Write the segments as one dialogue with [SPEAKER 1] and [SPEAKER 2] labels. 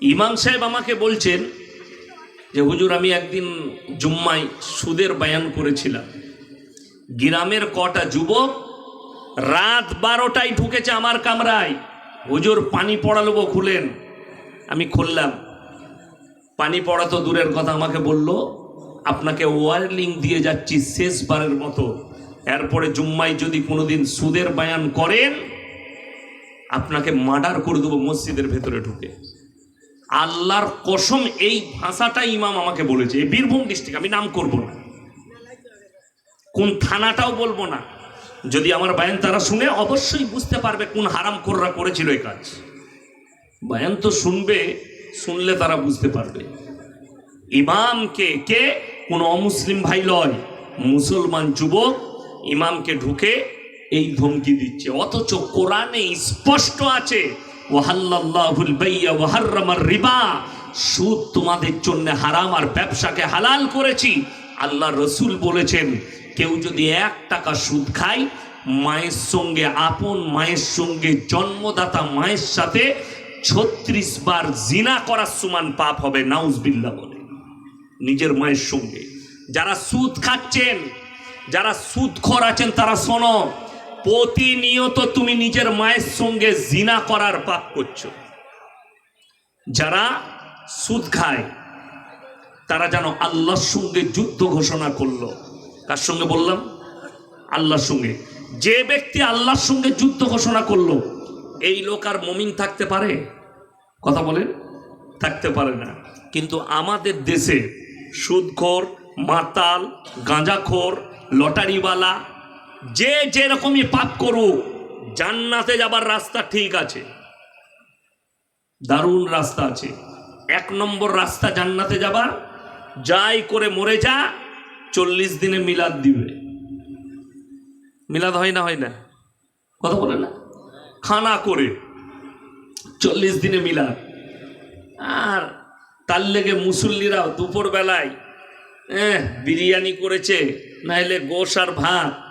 [SPEAKER 1] ইমাম সাহেব আমাকে বলছেন যে, হুজুর, আমি একদিন জুম্মায় সুদের বায়ান করেছিলাম। গ্রামের কটা যুবক রাত বারোটায় ঢুকেছে আমার কামরায়। হুজুর, পানি পড়ালবো, খুলেন। আমি খুললাম। পানি পড়া তো দূরের কথা, আমাকে বলল, আপনাকে ওয়ার্লিং দিয়ে যাচ্ছি শেষবারের মতো। এরপরে জুম্মায় যদি কোনোদিন সুদের বায়ান করেন, আপনাকে মার্ডার করে দেবো মসজিদের ভেতরে ঢুকে। আল্লাহর কসম, এই ভাষাটা ইমাম আমাকে বলেছে। বীরভূম ডিস্ট্রিক্ট আমি নাম করব না। কোন থানাটাও বলব না। যদি আমার বায়ান তারা শুনে, অবশ্যই বুঝতে পারবে কোন হারাম কররা করেছিল এই কাজ। বায়ান তো শুনবে, শুনলে তারা বুঝতে পারবে। ইমামকে কে? কোন অমুসলিম ভাই লয়, মুসলমান যুবক ইমামকে ঢুকে এই ধমকি দিচ্ছে। অথচ কোরআনে স্পষ্ট আছে ওয়াহাল্লাহুল বাইয়া ওয়াহাররামার রিবা। সুদ তোমাদের জন্য হারাম আর ব্যবসাকে হালাল করেছি। আল্লাহ রসুল বলেছেন, কেউ যদি এক টাকা সুদ খায়, মায়ের সঙ্গে আপন, মায়ের সঙ্গে জন্মদাতা, মায়ের সাথে ছত্রিশ বার জিনা করার সমান পাপ হবে নাউজবিল্লা বলে। নিজের মায়ের সঙ্গে। যারা সুদ খাচ্ছেন, যারা সুদখোর আছেন, তারা শোনো প্রতিনিয়ত তুমি নিজের মায়ের সঙ্গে জিনা করার পাপ করছ। যারা সুদ খায়, তারা যেন আল্লাহর সঙ্গে যুদ্ধ ঘোষণা করল। কার সঙ্গে বললাম? আল্লাহর সঙ্গে। যে ব্যক্তি আল্লাহর সঙ্গে যুদ্ধ ঘোষণা করল, এই লোক আর মমিন থাকতে পারে? কথা বলেন, থাকতে পারে না। কিন্তু আমাদের দেশে সুদখোর, মাতাল, গাঁজাখোর, লটারিওয়ালা যে যেরকমই পাপ করুক, জান্নাতে যাবার রাস্তা ঠিক আছে। দারুণ রাস্তা আছে। এক নম্বর রাস্তা জান্নাতে যাবার, যাই করে মরে যা, চল্লিশ দিনে মিলাদ দিবে। মিলাদ হয় না হয় না? কথা বলে না? খানা করে, চল্লিশ দিনে মিলাদ। আর তার লেগে মুসল্লিরাও দুপুর বেলায় বিরিয়ানি করেছে নাহলে গোস আর ভাত।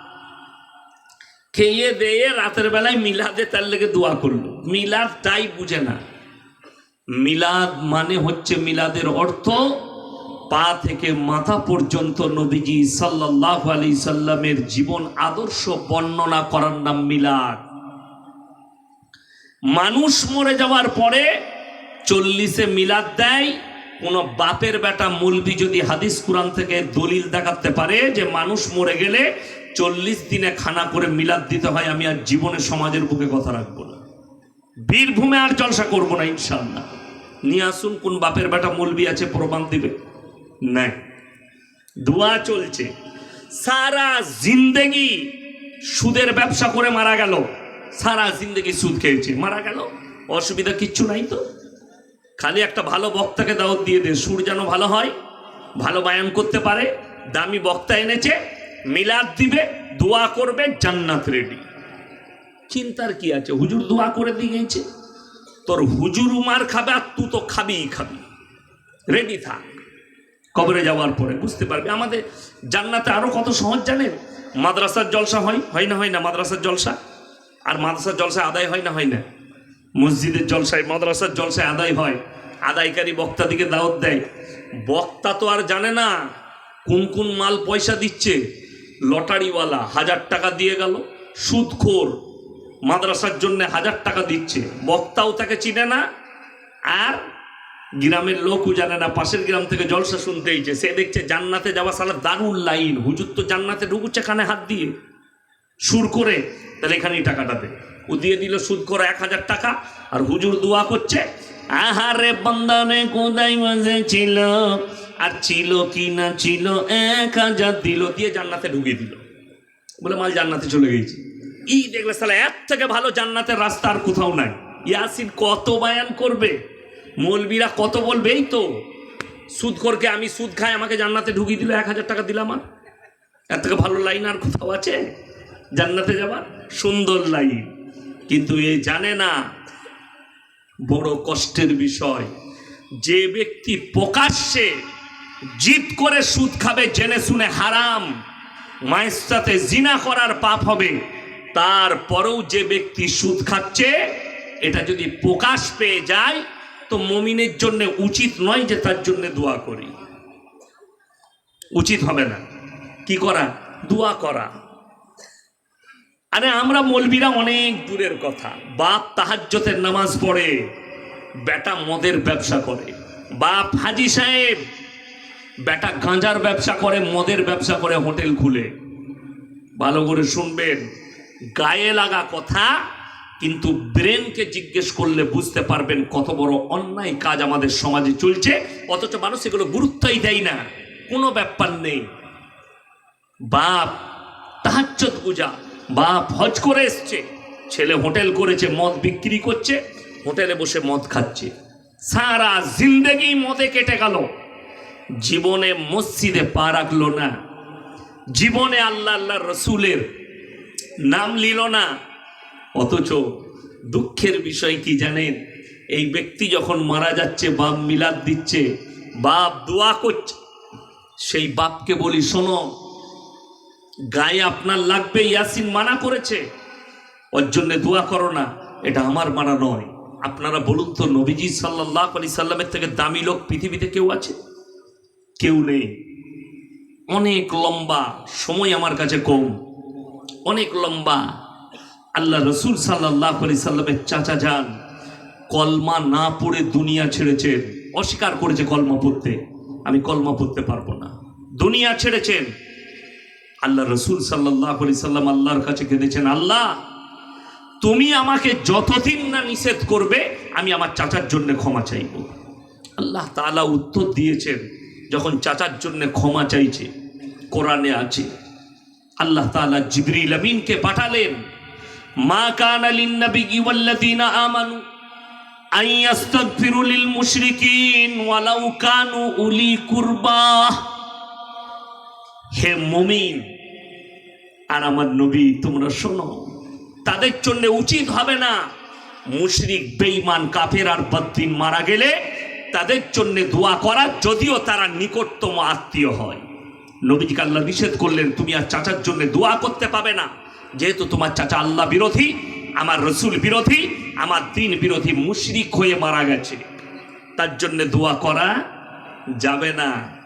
[SPEAKER 1] খেয়ে দেয়ে রাতের বেলায় মিলাদে তার লেগে দোয়া করল। মিলাদ তাই বুঝে না। মিলাদ মানে হচ্ছে মিলাদের অর্থ পা থেকে মাথা পর্যন্ত নবীজি সাল্লাহ আলি সাল্লামের জীবন আদর্শ বর্ণনা করার নাম মিলাদ। মানুষ মরে যাওয়ার পরে চল্লিশে মিলাদ দেয় কোনো বাপের বেটা মুলবি যদি হাদিস কোরআন থেকে দলিল দেখাতে পারে যে মানুষ মরে গেলে চল্লিশ দিনে খানা করে মিলাদ দিতে হয়, আমি আর জীবনে সমাজের বুকে কথা রাখব না। বীরভূমে আর জলসা করব না ইনশাল্লাহ নিয়ে আসুন কোন বাপের বেটা মুলবি আছে, প্রমাণ দিবে? নাই। দোয়া চলছে। সারা জিন্দেগি সুদের ব্যবসা করে মারা গেল। সারা জিন্দেগি সুদ খেয়েছে। মারা গেল? অসুবিধা কিচ্ছু নাই তো? খালি একটা ভালো বক্তাকে দাওয়াত দিয়ে দে সুর যেন ভালো হয়, ভালো বায়ান করতে পারে, দামি বক্তা এনেছে, মিলাদ দিবে, দোয়া করবে, জান্নাত রেডি চিন্তার কি আছে? হুজুর দোয়া করে দিয়ে গেছে। তোর হুজুর উমার খাবে আর তুই তো খাবিই খাবি। রেডি থাক। কবরে যাওয়ার পরে, বুঝতে পারবি? আমাদের জান্নাতে আরও কত সহজ জানেন? মাদ্রাসার জলসা হয় হয় না হয় না মাদ্রাসার জলসা? আর মাদ্রাসার জলসা আদায় হয় না হয় না? মসজিদের জলসায়, মাদ্রাসার জলসায় আদায় হয়। আদায়কারী বক্তাদিকে দাওয়াত দেয়। বক্তা তো আর জানে না কোন কোন মাল পয়সা দিচ্ছে। লটারিওয়ালা হাজার টাকা দিয়ে গেল, সুদখোর মাদ্রাসার জন্য হাজার টাকা দিচ্ছে। বক্তাও তাকে চিনে না, আর গ্রামের লোকও জানে না। পাশের গ্রাম থেকে জলসা শুনতে এইছে সে দেখছে জান্নাতে যাওয়া সালা দারুণ লাইন। হুজুর তো জান্নাতে ঢুকুচ্ছে কানে হাত দিয়ে। সুর করে, তাহলে এখানেই টাকাটা দে। ও দিয়ে দিল, সুদ করে এক হাজার টাকা। আর হুজুর দোয়া করছে, আহারে বন্দনে কোদাই মাঝে ছিল, আর ছিল কি না ছিল, এক হাজার দিল। দিয়ে জান্নাতে ঢুকিয়ে দিল। বলে, মাল জান্নাতে চলে গেছি ই দেখলে সালা এর থেকে ভালো জান্নাতের রাস্তা আর কোথাও নাই। ইয়াসিন কত বায়ান করবে? মৌলবীরা কত বলবে, এই তো, সুদ করকে আমি সুদ খাই, আমাকে জান্নাতে ঢুকিয়ে দিল, এক হাজার টাকা দিলাম আর। এর থেকে ভালো লাইন আর কোথাও আছে? জান্নাতে যাবার সুন্দর লাইন। কিন্তু এ জানে না বড় কষ্টের বিষয়। যে ব্যক্তি প্রকাশ্যে জিত করে সুদ খাবে, জেনে শুনে হারাম, মায়ের সাথে জিনা করার পাপ হবে তারপরেও যে ব্যক্তি সুদ খাচ্ছে, এটা যদি প্রকাশ পেয়ে যায়, তো মমিনের জন্য উচিত নয় যে তার জন্য দোয়া করি। উচিত হবে না। কি করা? দোয়া করা। আরে আমরা মলবিরা অনেক দূরের কথা। বাপ তাহাজ্জতের নামাজ পড়ে, বেটা মদের ব্যবসা করে। বাপ হাজি সাহেব, বেটা গাঁজার ব্যবসা করে, মদের ব্যবসা করে হোটেল খুলে। ভালো করে শুনবেন, গায়ে লাগা কথা, কিন্তু ব্রেনকে জিজ্ঞেস করলে বুঝতে পারবেন কত বড় অন্যায় কাজ আমাদের সমাজে চলছে। অথচ মানুষ এগুলো গুরুত্বই দেয় না। কোনো ব্যাপার নেই। বাপ তাহাজ্জত পূজা বাপ হজ করে এসছে। ছেলে হোটেল করেছে, মদ বিক্রি করছে, হোটেলে বসে মদ খাচ্ছে। সারা জিন্দেগি মদে কেটে গেল। জীবনে মসজিদে পা রাখল না। জীবনে আল্লাহ আল্লাহ রসুলের নাম নিল না। অথচ দুঃখের বিষয় কি জানেন? এই ব্যক্তি যখন মারা যাচ্ছে, বাপ মিলাদ দিচ্ছে, বাপ দোয়া করছে, সেই বাপকে বলি, শোনো গায়ে আপনার লাগবে, ইয়াসিন মানা করেছে। ওর জন্য দোয়া করো না, এটা আমার মানা নয়। আপনারা বলুন তো, নবীজি সাল্লাহ আলি সাল্লামের থেকে দামি লোক পৃথিবীতে কেউ আছে? কেউ নেই। অনেক লম্বা, সময় আমার কাছে কম। অনেক লম্বা। আল্লাহ রসুল সাল্লাহ আলি সাল্লামের চাচা যান, কলমা না পড়ে দুনিয়া ছেড়েছেন। অস্বীকার করেছে কলমা পড়তে। আমি কলমা পড়তে পারব না। দুনিয়া ছেড়েছেন। আল্লাহ রসুল সাল্লাহ আলি সাল্লাম আল্লাহর কাছে কেঁদেছেন, আল্লাহ, তুমি আমাকে যতদিন না নিষেধ করবে, আমি আমার চাচার জন্য ক্ষমা চাইব। আল্লাহ তাআলা উত্তর দিয়েছেন, যখন চাচার জন্য ক্ষমা চাইছে, কোরআনে আছে, আল্লাহ তাআলা জিবরিল আমিনকে পাঠালেন, মা কানা লিন্নাবিয়্যি ওয়াল্লাযীনা আমানু আন ইস্তাগফিরু মুশরিকিন ওয়ালাউ কানু উলি কুরবা। হে মমিন, আর আমার নবী, তোমরা শোনো, তাদের জন্য উচিত হবে না মুশরিক, বেঈমান, কাফের আর বদ্দিন মারা গেলে তাদের জন্য দোয়া করা, যদিও তারা নিকটতম আত্মীয় হয়। নবীজিকে আল্লাহ নিষেধ করলেন, তুমি আর চাচার জন্য দোয়া করতে পাবে না। যেহেতু তোমার চাচা আল্লাহ বিরোধী, আমার রসুল বিরোধী, আমার দিন বিরোধী মুশরিক হয়ে মারা গেছে। তার জন্য দোয়া করা যাবে না।